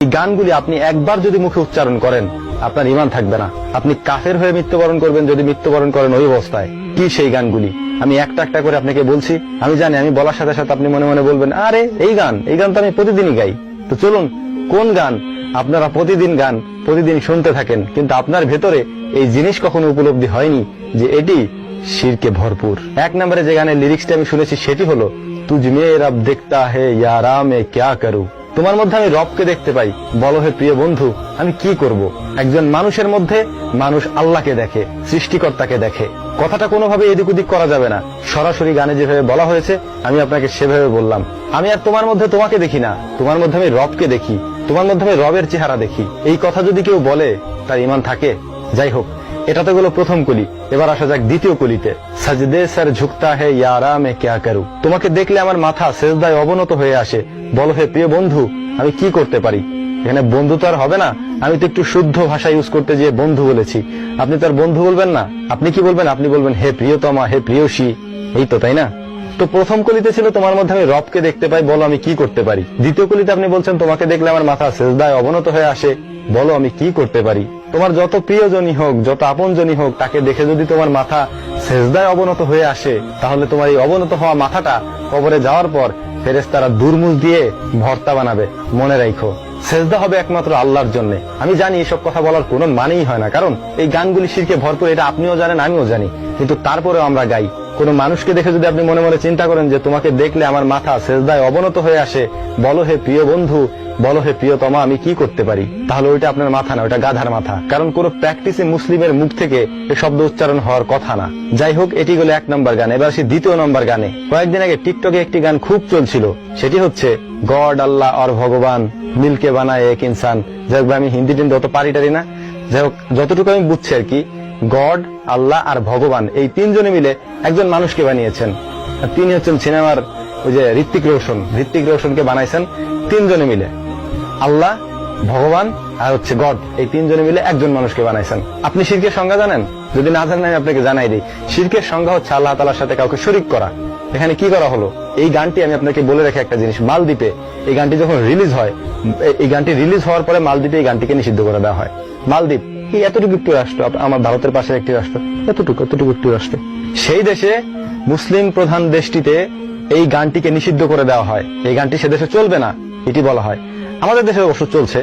এই গানগুলি আপনি একবার যদি মুখে উচ্চারণ করেন, আপনার ইমান থাকবে না। আপনি কাফের হয়ে মৃত্যুবরণ করবেন যদি মৃত্যুবরণ করেন ওই অবস্থায়। কি সেই গানগুলি? আমি একটা একটা করে আপনাকে বলছি। আমি জানি, আমি বলার সাথে সাথে আপনি মনে মনে বলবেন, আরে, এই গান এই গান তো আমি প্রতিদিনই গাই। তো চলুন, কোন গান? আপনারা প্রতিদিন গান, প্রতিদিন শুনতে থাকেন, কিন্তু আপনার ভেতরে এই জিনিস কখনো উপলব্ধি হয়নি যে এটি শিরকে ভরপুর। এক নম্বরে যে গানের লিরিক্সটা আমি শুনেছি, সেটি হলো, তুঝ মে রব দেখতা হে, ইয়ারা মে ক্যা করু? তোমার মধ্যে আমি রবকে দেখতে পাই। বলো হে প্রিয় বন্ধু, আমি কি করব? একজন মানুষের মধ্যে মানুষ আল্লাহকে দেখে, সৃষ্টিকর্তাকে দেখে। কথাটা কোনোভাবে এদিক ওদিক করা যাবে না। সরাসরি গানে যেভাবে বলা হয়েছে, আমি আপনাকে সেভাবে বললাম। আমি আর তোমার মধ্যে তোমাকে দেখি না। তোমার মধ্যে আমি রবকে দেখি। তোমার মধ্যে আমি রবের চেহারা দেখি। এই কথা যদি কেউ বলে, তার ইমান থাকে। যাই হোক এটা তো গেল প্রথম কলি। এবার আসা যাক দ্বিতীয় কলিতে। সাজদে স্যার ঝুঁকতা হে ইয়ারা মে ক্যা করু? তোমাকে দেখলে আমার মাথা সেজদায় অবনত হয়ে আসে। বলো হে প্রিয় বন্ধু, আমি কি করতে পারি? এখানে বন্ধু তো আর হবে না। আমি তো একটু শুদ্ধ ভাষা ইউজ করতে গিয়ে বন্ধু বলেছি। আপনি তো আর বন্ধু বলবেন না। আপনি কি বলবেন? আপনি বলবেন, হে প্রিয়তমা, হে প্রিয়সী। এই তো, তাই না? তো প্রথম কলিতে ছিল তোমার মধ্যে আমি রবকে দেখতে পাই। বলো, আমি কি করতে পারি? দ্বিতীয় কলিতে আপনি বলছেন, তোমাকে দেখলে আমার মাথা সেজদায় অবনত হয়ে আসে। বলো, আমি কি করতে পারি? তোমার যত প্রিয়জনই হোক, যত আপনজনই হোক, তাকে দেখে যদি তোমার মাথা সেজদায় অবনত হয়ে আসে, তাহলে তোমার এই অবনত হওয়া মাথাটা কবরে যাওয়ার পর ফেরেস তারা দুর্মুজ দিয়ে ভর্তা বানাবে। মনে রাখো, সেজদা হবে একমাত্র আল্লাহর জন্য। আমি জানি এসব কথা বলার কোনো মানেই হয় না, কারণ এই গানগুলি শিরকে ভরপুর, এটা আপনিও জানেন, আমিও জানি। কিন্তু তারপরেও আমরা গাই। কোন মানুষকে দেখে যদি আপনি মনে মনে চিন্তা করেন যে তোমাকে দেখলে আমার মাথা সেজদায় অবনত হয়ে আসে, বলো হে প্রিয় বন্ধু, বলো হে প্রিয়তমা আমি কি করতে পারি? তাহলে ওইটা আপনার মাথা না, ওইটা গাধার মাথা। কারণ কোন প্র্যাকটিসে মুসলিমের মুখ থেকে এই শব্দ উচ্চারণ হওয়ার কথা না। যাই হোক, এটি হলো এক নম্বর গান। এবার আসি দ্বিতীয় নম্বর গানে। কয়েকদিন আগে টিকটকে একটি গান খুব চলছিল। সেটি হচ্ছে, গড, আল্লাহ আর ভগবান মিলকে বানায় এক ইনসান। যাই হোক আমি হিন্দি টিন্দি অত পারি টারি না। যাই হোক, যতটুকু আমি বুঝছি আর কি, গড, আল্লাহ আর ভগবান, এই তিনজনে মিলে একজন মানুষকে বানিয়েছেন। আর তিনি হচ্ছেন সিনেমার ওই যে ঋত্বিক রোশন। ঋত্বিক রোশনকে বানাইছেন তিনজনে মিলে। আল্লাহ, ভগবান আর হচ্ছে গড। এই তিনজনে মিলে একজন মানুষকে বানাইছেন। আপনি শিরকের সংজ্ঞা জানেন? যদি না জানেন, আমি আপনাকে জানাই দিই। শিরকের সংজ্ঞা হচ্ছে আল্লাহ তালার সাথে কাউকে শরিক করা। এখানে কি করা হলো? এই গানটি আমি আপনাকে বলে রাখি একটা জিনিস। মালদ্বীপে এই গানটি যখন রিলিজ হয়, এই গানটি রিলিজ হওয়ার পরে মালদ্বীপে এই গানটিকে নিষিদ্ধ করে দেওয়া হয়। মালদ্বীপ এই এতটুকু একটি রাষ্ট্র আমার ভারতের পাশে একটি রাষ্ট্র, এতটুকু এতটুকু একটি রাষ্ট্র। সেই দেশে মুসলিম প্রধান দেশটিতে এই গানটিকে নিষিদ্ধ করে দেওয়া হয়। এই গানটি সে দেশে চলবে না, এটি বলা হয়। আমাদের দেশে অবশ্য চলছে,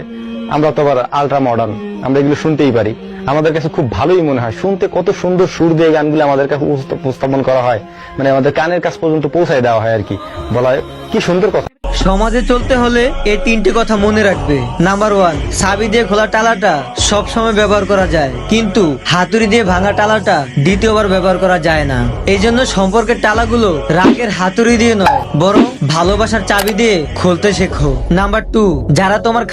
আমরা তো আবার আলট্রা মডার্ন আমরা এগুলো শুনতেই পারি। আমাদের কাছে খুব ভালোই মনে হয়, শুনতে কত সুন্দর সুর দিয়ে গানগুলো আমাদের কাছে উপস্থাপন করা হয়। মানে আমাদের কানের কাছ পর্যন্ত পৌঁছায় দেওয়া হয় আর কি। বলা হয়, কি সুন্দর কথা। সমাজে চলতে হলে এই তিনটি কথা মনে রাখবে। নাম্বার ওয়ান সাবি দিয়ে খোলা টালাটা সব সময় ব্যবহার করা যায়। কিন্তু হাতুড়ি দিয়ে ভাঙা টালাটা দ্বিতীয়বার ব্যবহার করা যায় না। এই জন্য সম্পর্কের টালাগুলো রাগের হাতুড়ি দিয়ে নয়, বরং ভালোবাসার চাবি দিয়ে খুলতে শেখো। নাম্বার টু যারা তোমার